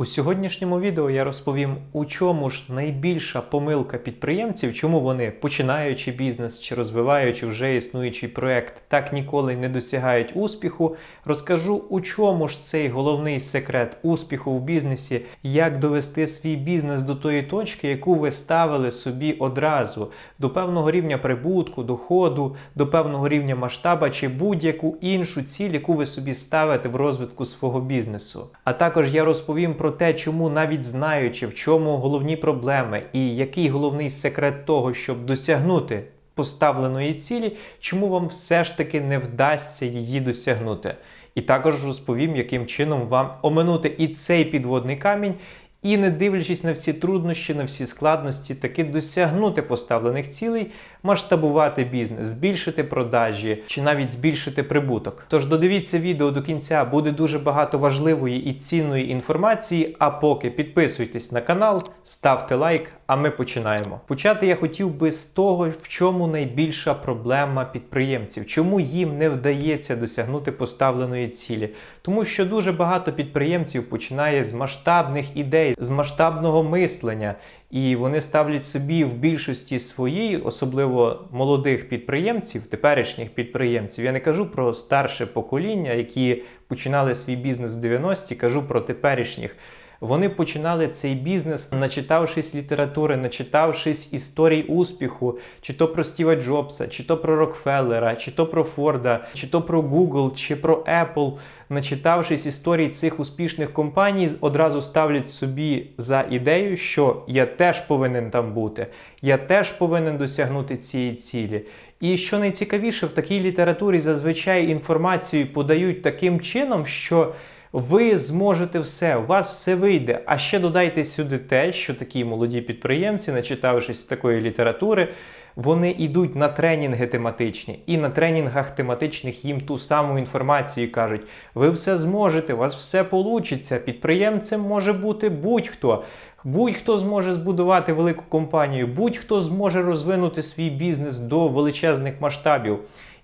У сьогоднішньому відео я розповім, у чому ж найбільша помилка підприємців, чому вони, починаючи бізнес чи розвиваючи вже існуючий проект, так ніколи не досягають успіху. Розкажу, у чому ж цей головний секрет успіху в бізнесі, як довести свій бізнес до тої точки, яку ви ставили собі одразу, до певного рівня прибутку, доходу, до певного рівня масштаба чи будь-яку іншу ціль, яку ви собі ставите в розвитку свого бізнесу. А також я розповім про те, чому навіть знаючи, в чому головні проблеми і який головний секрет того, щоб досягнути поставленої цілі, чому вам все ж таки не вдасться її досягнути. І також розповім, яким чином вам оминути і цей підводний камінь, і не дивлячись на всі труднощі, на всі складності, таки досягнути поставлених цілей, масштабувати бізнес, збільшити продажі чи навіть збільшити прибуток. Тож додивіться відео до кінця, буде дуже багато важливої і цінної інформації. А поки підписуйтесь на канал, ставте лайк. А ми починаємо. Почати я хотів би з того, в чому найбільша проблема підприємців, чому їм не вдається досягнути поставленої цілі. Тому що дуже багато підприємців починає з масштабних ідей, з масштабного мислення, і вони ставлять собі в більшості своїй, особливо молодих підприємців, теперішніх підприємців. Я не кажу про старше покоління, які починали свій бізнес в 90-ті, кажу про теперішніх. Вони починали цей бізнес, начитавшись літератури, начитавшись історій успіху, чи то про Стіва Джобса, чи то про Рокфеллера, чи то про Форда, чи то про Google, чи про Apple. Начитавшись історій цих успішних компаній, одразу ставлять собі за ідею, що я теж повинен там бути, я теж повинен досягнути цієї цілі. І що найцікавіше, в такій літературі зазвичай інформацію подають таким чином, що ви зможете все, у вас все вийде. А ще додайте сюди те, що такі молоді підприємці, начитавшись такої літератури, вони йдуть на тренінги тематичні, і на тренінгах тематичних їм ту саму інформацію кажуть: ви все зможете, у вас все вийде. Підприємцем може бути будь-хто. Будь-хто зможе збудувати велику компанію, будь-хто зможе розвинути свій бізнес до величезних масштабів.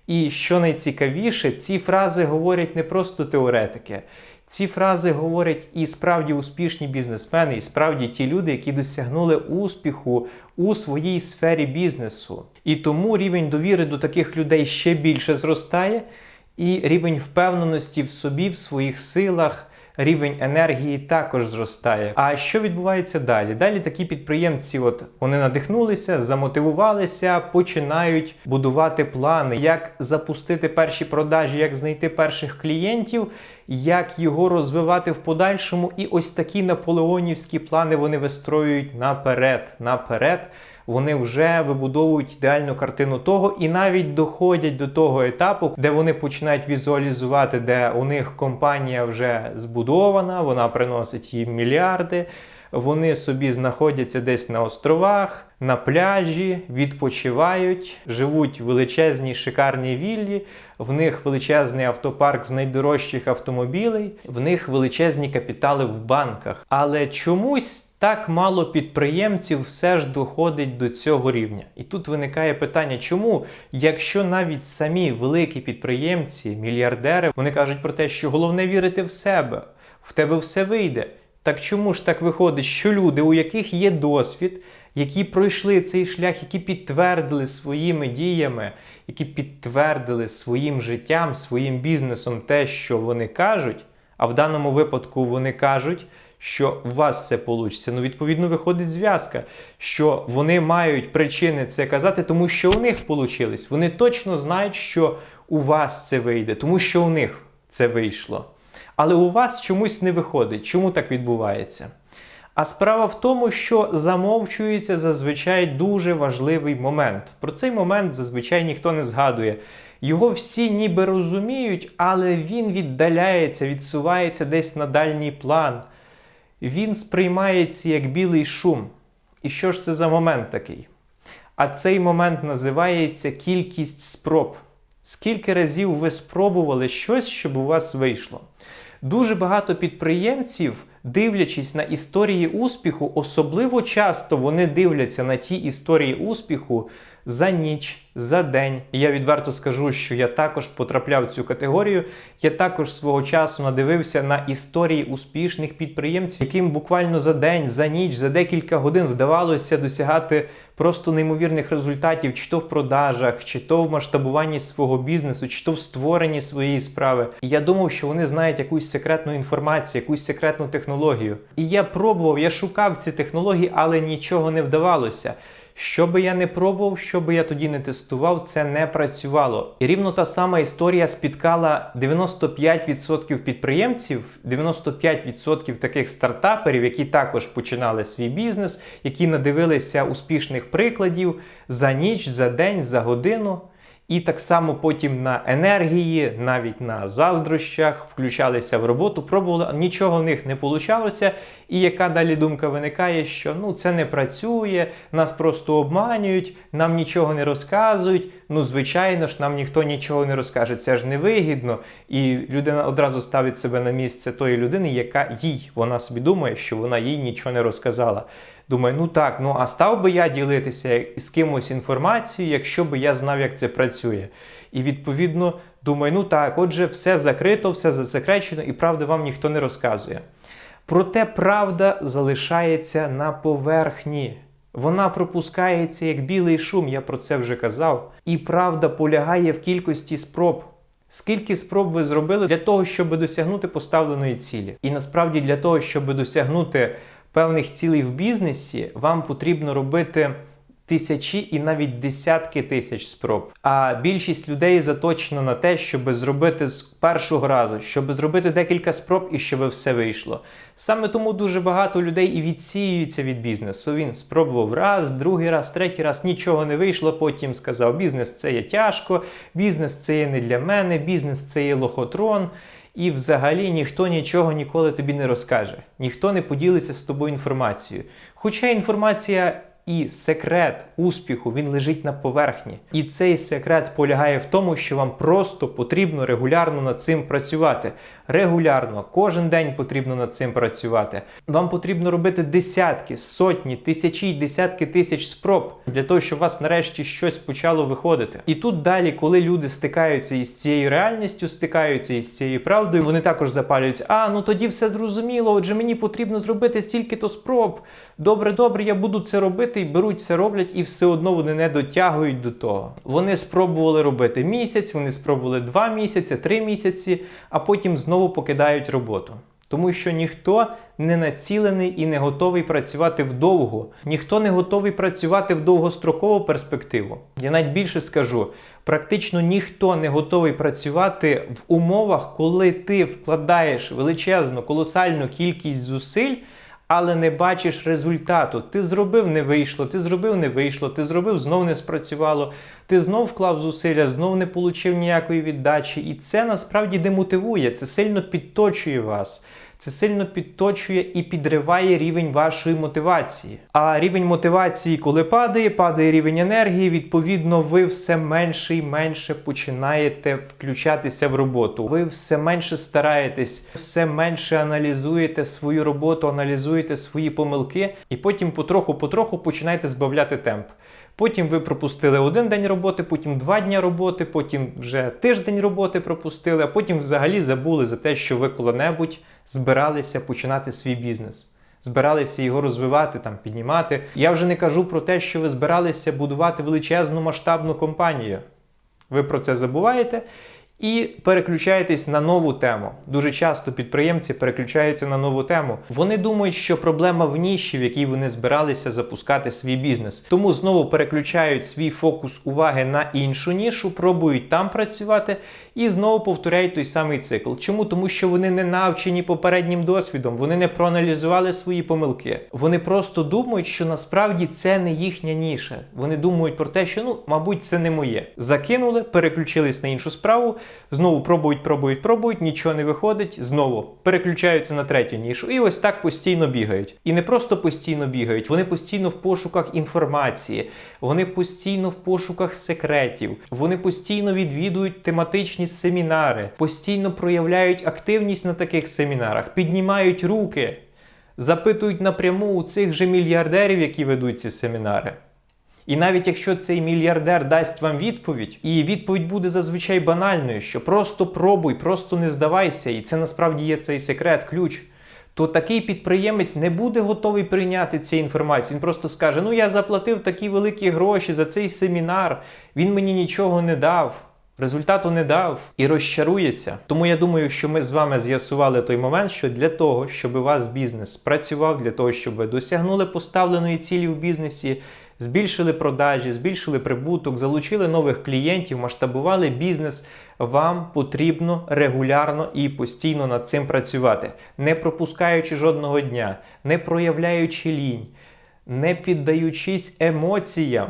І що найцікавіше, ці фрази говорять не просто теоретики. Ці фрази говорять і справді успішні бізнесмени, і справді ті люди, які досягнули успіху у своїй сфері бізнесу. І тому рівень довіри до таких людей ще більше зростає, і рівень впевненості в собі, в своїх силах. Рівень енергії також зростає. А що відбувається далі? Далі такі підприємці, от вони надихнулися, замотивувалися, починають будувати плани, як запустити перші продажі, як знайти перших клієнтів, як його розвивати в подальшому. І ось такі наполеонівські плани вони вистроюють наперед, наперед. Вони вже вибудовують ідеальну картину того і навіть доходять до того етапу, де вони починають візуалізувати, де у них компанія вже збудована, вона приносить їм мільярди. Вони собі знаходяться десь на островах, на пляжі, відпочивають, живуть в величезній шикарній віллі, в них величезний автопарк з найдорожчих автомобілей, в них величезні капітали в банках. Але чомусь так мало підприємців все ж доходить до цього рівня. І тут виникає питання, чому, якщо навіть самі великі підприємці, мільярдери, вони кажуть про те, що головне вірити в себе, в тебе все вийде. Так чому ж так виходить, що люди, у яких є досвід, які пройшли цей шлях, які підтвердили своїми діями, які підтвердили своїм життям, своїм бізнесом те, що вони кажуть, а в даному випадку вони кажуть, що у вас все вийде. Ну, відповідно, виходить зв'язка, що вони мають причини це казати, тому що у них вийшло. Вони точно знають, що у вас це вийде, тому що у них це вийшло. Але у вас чомусь не виходить. Чому так відбувається? А справа в тому, що замовчується зазвичай дуже важливий момент. Про цей момент зазвичай ніхто не згадує. Його всі ніби розуміють, але він віддаляється, відсувається десь на дальній план. Він сприймається як білий шум. І що ж це за момент такий? А цей момент називається кількість спроб. Скільки разів ви спробували щось, щоб у вас вийшло? Дуже багато підприємців, дивлячись на історії успіху, особливо часто вони дивляться на ті історії успіху, за ніч, за день. І я відверто скажу, що я також потрапляв в цю категорію. Я також свого часу надивився на історії успішних підприємців, яким буквально за день, за ніч, за декілька годин вдавалося досягати просто неймовірних результатів, чи то в продажах, чи то в масштабуванні свого бізнесу, чи то в створенні своєї справи. І я думав, що вони знають якусь секретну інформацію, якусь секретну технологію. І я пробував, я шукав ці технології, але нічого не вдавалося. Що би я не пробував, що би я тоді не тестував, це не працювало. І рівно та сама історія спіткала 95% підприємців, 95% таких стартаперів, які також починали свій бізнес, які надивилися успішних прикладів за ніч, за день, за годину. І так само потім на енергії, навіть на заздрощах, включалися в роботу, пробували, нічого в них не получалося. І яка далі думка виникає, що ну це не працює, нас просто обманюють, нам нічого не розказують. Ну, звичайно ж, нам ніхто нічого не розкаже. Це ж невигідно. І людина одразу ставить себе на місце тої людини, яка їй вона собі думає, що вона їй нічого не розказала. Думаю, ну так, ну а став би я ділитися з кимось інформацією, якщо би я знав, як це працює. І відповідно думаю, ну так, отже, все закрито, все засекречено, і правда вам ніхто не розказує. Проте правда залишається на поверхні. Вона пропускається як білий шум, я про це вже казав. І правда полягає в кількості спроб. Скільки спроб ви зробили для того, щоб досягнути поставленої цілі? І насправді для того, щоб досягнути певних цілей в бізнесі, вам потрібно робити тисячі і навіть десятки тисяч спроб. А більшість людей заточена на те, щоб зробити з першого разу, щоб зробити декілька спроб і щоб все вийшло. Саме тому дуже багато людей і відсіюються від бізнесу. Він спробував раз, другий раз, третій раз, нічого не вийшло. Потім сказав: бізнес це є тяжко, бізнес це є не для мене, бізнес це є лохотрон. І взагалі ніхто нічого ніколи тобі не розкаже, ніхто не поділиться з тобою інформацією. Хоча інформація і секрет успіху він лежить на поверхні. І цей секрет полягає в тому, що вам просто потрібно регулярно над цим працювати. Регулярно, кожен день потрібно над цим працювати. Вам потрібно робити десятки, сотні, тисячі, десятки тисяч спроб для того, щоб у вас нарешті щось почало виходити. І тут далі, коли люди стикаються із цією реальністю, стикаються із цією правдою, вони також запалюються. А ну тоді все зрозуміло. Отже, мені потрібно зробити стільки-то спроб. Добре, добре, я буду це робити і беруть це роблять, і все одно вони не дотягують до того. Вони спробували робити місяць, вони спробували два місяці, три місяці, а потім знову покидають роботу. Тому що ніхто не націлений і не готовий працювати вдовго, ніхто не готовий працювати в довгострокову перспективу. Я навіть більше скажу: практично ніхто не готовий працювати в умовах, коли ти вкладаєш величезну колосальну кількість зусиль. Але не бачиш результату. Ти зробив, не вийшло, ти зробив, не вийшло, ти зробив, знов не спрацювало, ти знов вклав зусилля, знов не отримав ніякої віддачі. І це насправді демотивує, це сильно підточує вас. Це сильно підточує і підриває рівень вашої мотивації. А рівень мотивації, коли падає, падає рівень енергії, відповідно, ви все менше і менше починаєте включатися в роботу. Ви все менше стараєтесь, все менше аналізуєте свою роботу, аналізуєте свої помилки, і потім потроху-потроху починаєте збавляти темп. Потім ви пропустили один день роботи, потім два дні роботи, потім вже тиждень роботи пропустили, а потім взагалі забули за те, що ви коли-небудь збиралися починати свій бізнес. Збиралися його розвивати, там піднімати. Я вже не кажу про те, що ви збиралися будувати величезну масштабну компанію. Ви про це забуваєте і переключаєтесь на нову тему. Дуже часто підприємці переключаються на нову тему. Вони думають, що проблема в ніші, в якій вони збиралися запускати свій бізнес. Тому знову переключають свій фокус уваги на іншу нішу, пробують там працювати і знову повторяють той самий цикл. Чому? Тому що вони не навчені попереднім досвідом, вони не проаналізували свої помилки. Вони просто думають, що насправді це не їхня ніша. Вони думають про те, що ну, мабуть, це не моє. Закинули, переключились на іншу справу. Знову пробують, пробують, пробують, нічого не виходить. Знову переключаються на третю нішу. І ось так постійно бігають. І не просто постійно бігають, вони постійно в пошуках інформації, вони постійно в пошуках секретів, вони постійно відвідують тематичні семінари, постійно проявляють активність на таких семінарах, піднімають руки, запитують напряму у цих же мільярдерів, які ведуть ці семінари. І навіть якщо цей мільярдер дасть вам відповідь, і відповідь буде зазвичай банальною, що просто пробуй, просто не здавайся, і це насправді є цей секрет, ключ. То такий підприємець не буде готовий прийняти ці інформації. Він просто скаже: Ну я заплатив такі великі гроші за цей семінар, він мені нічого не дав. Результату не дав і розчарується. Тому я думаю, що ми з вами з'ясували той момент, що для того, щоб у вас бізнес спрацював, для того, щоб ви досягнули поставленої цілі в бізнесі, збільшили продажі, збільшили прибуток, залучили нових клієнтів, масштабували бізнес. Вам потрібно регулярно і постійно над цим працювати, не пропускаючи жодного дня, не проявляючи лінь, не піддаючись емоціям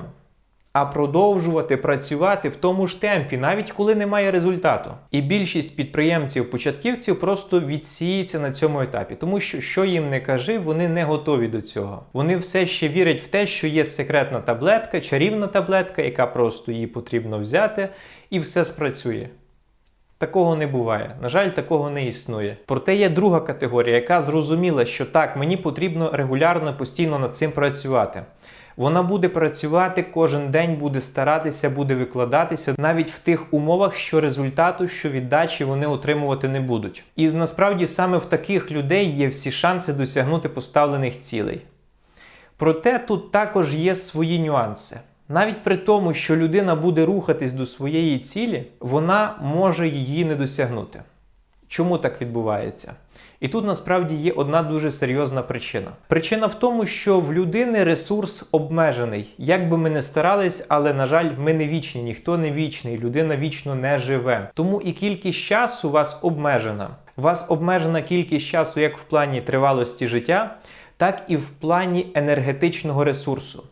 а продовжувати працювати в тому ж темпі, навіть коли немає результату. І більшість підприємців-початківців просто відсіється на цьому етапі, тому що що їм не кажи, вони не готові до цього. Вони все ще вірять в те, що є секретна таблетка, чарівна таблетка, яка просто її потрібно взяти, і все спрацює. Такого не буває. На жаль, такого не існує. Проте є друга категорія, яка зрозуміла, що так, мені потрібно регулярно постійно над цим працювати. Вона буде працювати кожен день, буде старатися, буде викладатися навіть в тих умовах, що результату, що віддачі вони отримувати не будуть. І насправді саме в таких людей є всі шанси досягнути поставлених цілей. Проте тут також є свої нюанси. Навіть при тому, що людина буде рухатись до своєї цілі, вона може її не досягнути. Чому так відбувається? І тут насправді є одна дуже серйозна причина. Причина в тому, що в людини ресурс обмежений. Як би ми не старались, але на жаль, ми не вічні, ніхто не вічний, людина вічно не живе. Тому і кількість часу вас обмежена. Вас обмежена кількість часу як в плані тривалості життя, так і в плані енергетичного ресурсу.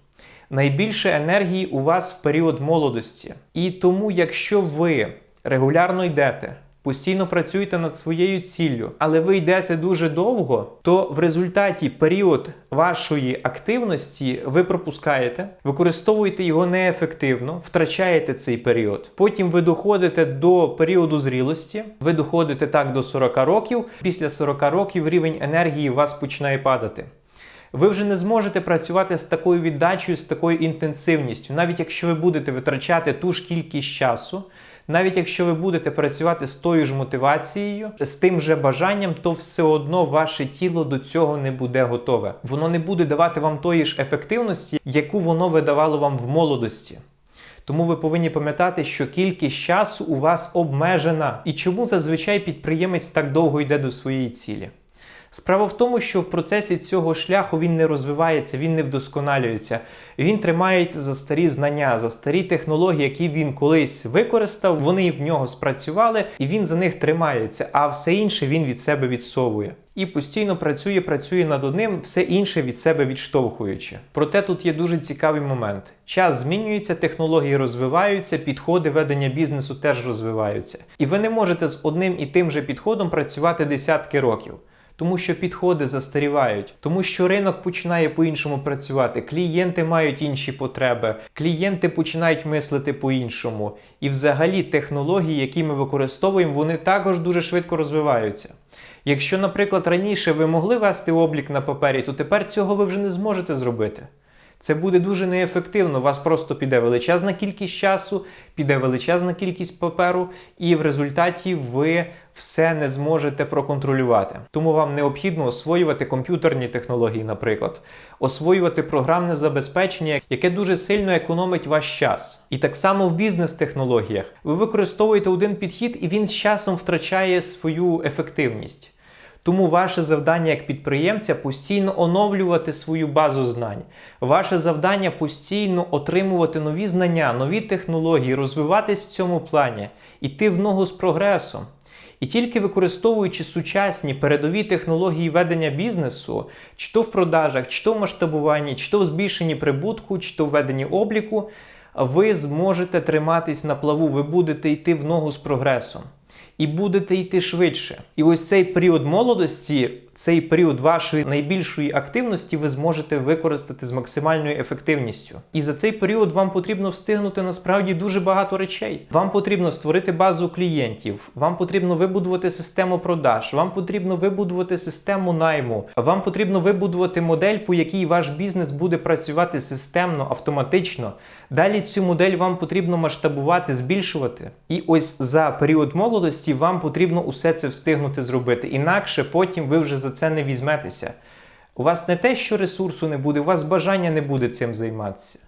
Найбільше енергії у вас в період молодості. І тому, якщо ви регулярно йдете, постійно працюєте над своєю ціллю, але ви йдете дуже довго, то в результаті період вашої активності ви пропускаєте, використовуєте його неефективно, втрачаєте цей період. Потім ви доходите до періоду зрілості, ви доходите так до 40 років. Після 40 років рівень енергії у вас починає падати. Ви вже не зможете працювати з такою віддачею, з такою інтенсивністю, навіть якщо ви будете витрачати ту ж кількість часу, навіть якщо ви будете працювати з тою ж мотивацією, з тим же бажанням, то все одно ваше тіло до цього не буде готове. Воно не буде давати вам тої ж ефективності, яку воно видавало вам в молодості. Тому ви повинні пам'ятати, що кількість часу у вас обмежена. І чому зазвичай підприємець так довго йде до своєї цілі? Справа в тому, що в процесі цього шляху він не розвивається, він не вдосконалюється. Він тримається за старі знання, за старі технології, які він колись використав, вони в нього спрацювали, і він за них тримається, а все інше він від себе відсовує. І постійно працює, працює над одним, все інше від себе відштовхуючи. Проте тут є дуже цікавий момент. Час змінюється, технології розвиваються, підходи ведення бізнесу теж розвиваються. І ви не можете з одним і тим же підходом працювати десятки років тому що підходи застарівають, тому що ринок починає по-іншому працювати, клієнти мають інші потреби, клієнти починають мислити по-іншому. І взагалі технології, які ми використовуємо, вони також дуже швидко розвиваються. Якщо, наприклад, раніше ви могли вести облік на папері, то тепер цього ви вже не зможете зробити. Це буде дуже неефективно. У вас просто піде величезна кількість часу, піде величезна кількість паперу, і в результаті ви все не зможете проконтролювати. Тому вам необхідно освоювати комп'ютерні технології, наприклад, освоювати програмне забезпечення, яке дуже сильно економить ваш час. І так само в бізнес-технологіях ви використовуєте один підхід, і він з часом втрачає свою ефективність. Тому ваше завдання як підприємця постійно оновлювати свою базу знань. Ваше завдання постійно отримувати нові знання, нові технології, розвиватись в цьому плані, іти в ногу з прогресом. І тільки використовуючи сучасні передові технології ведення бізнесу, чи то в продажах, чи то в масштабуванні, чи то в збільшенні прибутку, чи то в веденні обліку, ви зможете триматись на плаву, ви будете йти в ногу з прогресом і будете йти швидше. І ось цей період молодості цей період вашої найбільшої активності ви зможете використати з максимальною ефективністю. І за цей період вам потрібно встигнути насправді дуже багато речей. Вам потрібно створити базу клієнтів, вам потрібно вибудувати систему продаж, вам потрібно вибудувати систему найму, вам потрібно вибудувати модель, по якій ваш бізнес буде працювати системно, автоматично. Далі цю модель вам потрібно масштабувати, збільшувати. І ось за період молодості вам потрібно усе це встигнути зробити. Інакше потім ви вже за це не візьметеся. У вас не те, що ресурсу не буде, у вас бажання не буде цим займатися.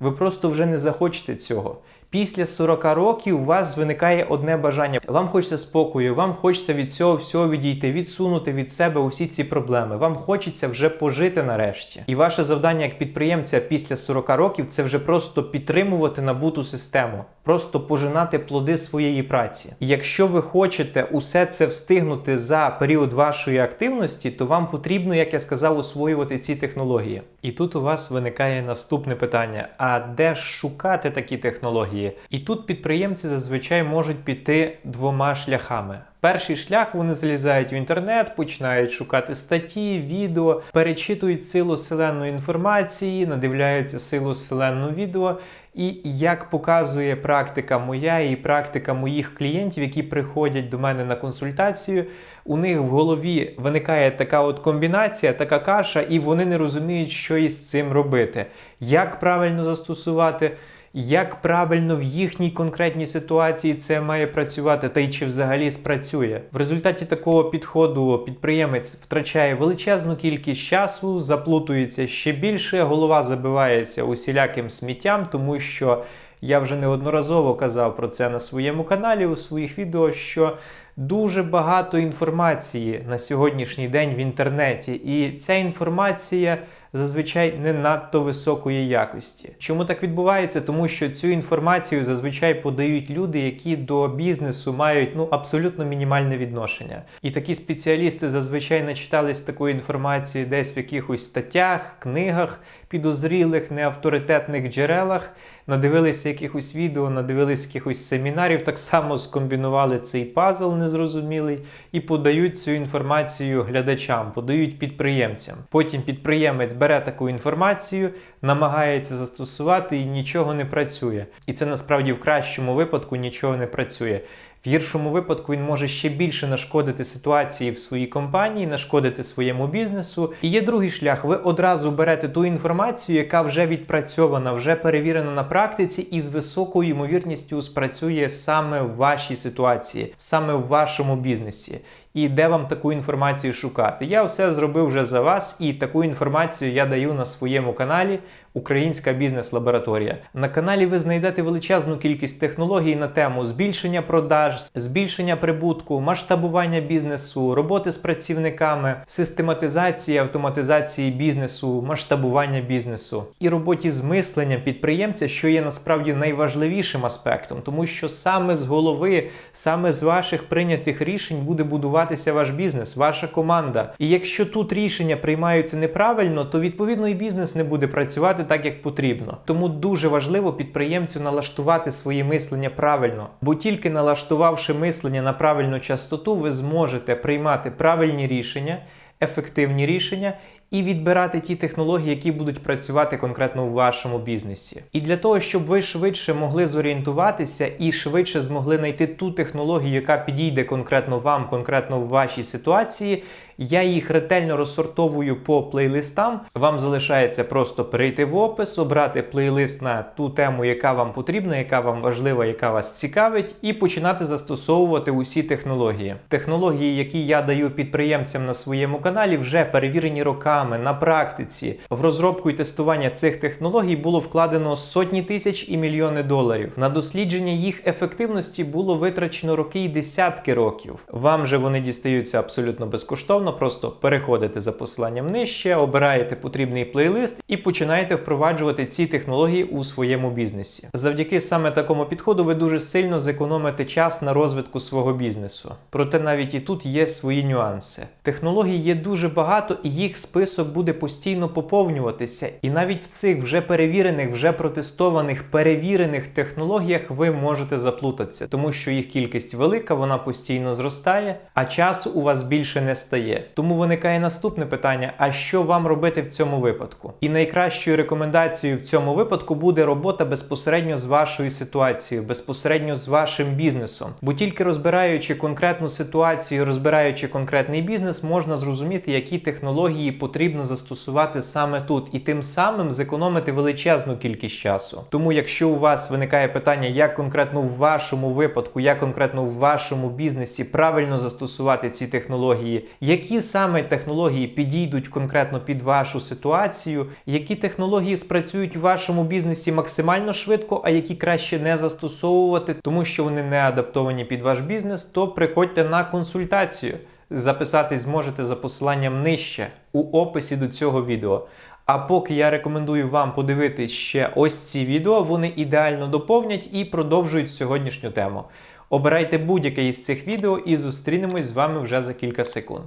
Ви просто вже не захочете цього. Після 40 років у вас виникає одне бажання. Вам хочеться спокою, вам хочеться від цього всього відійти, відсунути від себе усі ці проблеми. Вам хочеться вже пожити нарешті. І ваше завдання як підприємця після 40 років це вже просто підтримувати набуту систему, просто пожинати плоди своєї праці. І якщо ви хочете усе це встигнути за період вашої активності, то вам потрібно, як я сказав, освоювати ці технології. І тут у вас виникає наступне питання: а де шукати такі технології? І тут підприємці зазвичай можуть піти двома шляхами. Перший шлях вони залізають в інтернет, починають шукати статті, відео, перечитують силу селенної інформації, надивляються силу селенного відео. І як показує практика моя і практика моїх клієнтів, які приходять до мене на консультацію, у них в голові виникає така от комбінація, така каша, і вони не розуміють, що із цим робити, як правильно застосувати. Як правильно в їхній конкретній ситуації це має працювати, та й чи взагалі спрацює в результаті такого підходу підприємець втрачає величезну кількість часу, заплутується ще більше, голова забивається усіляким сміттям, тому що я вже неодноразово казав про це на своєму каналі у своїх відео. що Дуже багато інформації на сьогоднішній день в інтернеті, і ця інформація зазвичай не надто високої якості. Чому так відбувається? Тому що цю інформацію зазвичай подають люди, які до бізнесу мають ну абсолютно мінімальне відношення. І такі спеціалісти зазвичай начитались такої інформації десь в якихось статтях, книгах, підозрілих, неавторитетних джерелах, надивилися якихось відео, надивилися якихось семінарів, так само скомбінували цей пазл незрозумілий і подають цю інформацію глядачам, подають підприємцям. Потім підприємець бере таку інформацію, намагається застосувати і нічого не працює. І це насправді в кращому випадку нічого не працює. В гіршому випадку він може ще більше нашкодити ситуації в своїй компанії, нашкодити своєму бізнесу. І є другий шлях. Ви одразу берете ту інформацію, яка вже відпрацьована, вже перевірена на практиці, і з високою ймовірністю спрацює саме в вашій ситуації, саме в вашому бізнесі. І де вам таку інформацію шукати? Я все зробив вже за вас, і таку інформацію я даю на своєму каналі Українська бізнес-лабораторія. На каналі ви знайдете величезну кількість технологій на тему збільшення продаж, збільшення прибутку, масштабування бізнесу, роботи з працівниками, систематизації, автоматизації бізнесу, масштабування бізнесу і роботі з мисленням підприємця, що є насправді найважливішим аспектом, тому що саме з голови, саме з ваших прийнятих рішень буде будуватися ваш бізнес, ваша команда. І якщо тут рішення приймаються неправильно, то відповідно і бізнес не буде працювати так, як потрібно. Тому дуже важливо підприємцю налаштувати своє мислення правильно, бо тільки налаштувавши мислення на правильну частоту, ви зможете приймати правильні рішення, ефективні рішення. І відбирати ті технології, які будуть працювати конкретно у вашому бізнесі. І для того, щоб ви швидше могли зорієнтуватися і швидше змогли знайти ту технологію, яка підійде конкретно вам, конкретно в вашій ситуації, я їх ретельно розсортовую по плейлистам. Вам залишається просто перейти в опис, обрати плейлист на ту тему, яка вам потрібна, яка вам важлива, яка вас цікавить, і починати застосовувати усі технології. Технології, які я даю підприємцям на своєму каналі, вже перевірені роками на практиці. В розробку і тестування цих технологій було вкладено сотні тисяч і мільйони доларів. На дослідження їх ефективності було витрачено роки і десятки років. Вам же вони дістаються абсолютно безкоштовно. Просто переходите за посиланням нижче, обираєте потрібний плейлист і починаєте впроваджувати ці технології у своєму бізнесі. Завдяки саме такому підходу ви дуже сильно зекономите час на розвитку свого бізнесу. Проте навіть і тут є свої нюанси. Технологій є дуже багато, і їх список буде постійно поповнюватися. І навіть в цих вже перевірених, вже протестованих, перевірених технологіях ви можете заплутатися, тому що їх кількість велика, вона постійно зростає, а часу у вас більше не стає. Тому виникає наступне питання: а що вам робити в цьому випадку? І найкращою рекомендацією в цьому випадку буде робота безпосередньо з вашою ситуацією, безпосередньо з вашим бізнесом. Бо тільки розбираючи конкретну ситуацію, розбираючи конкретний бізнес, можна зрозуміти, які технології потрібно застосувати саме тут, і тим самим зекономити величезну кількість часу. Тому, якщо у вас виникає питання, як конкретно в вашому випадку, як конкретно в вашому бізнесі правильно застосувати ці технології, які саме технології підійдуть конкретно під вашу ситуацію, які технології спрацюють у вашому бізнесі максимально швидко, а які краще не застосовувати, тому що вони не адаптовані під ваш бізнес, то приходьте на консультацію. Записатись зможете за посиланням нижче у описі до цього відео. А поки я рекомендую вам подивитись ще ось ці відео, вони ідеально доповнять і продовжують сьогоднішню тему. Обирайте будь-яке із цих відео і зустрінемось з вами вже за кілька секунд.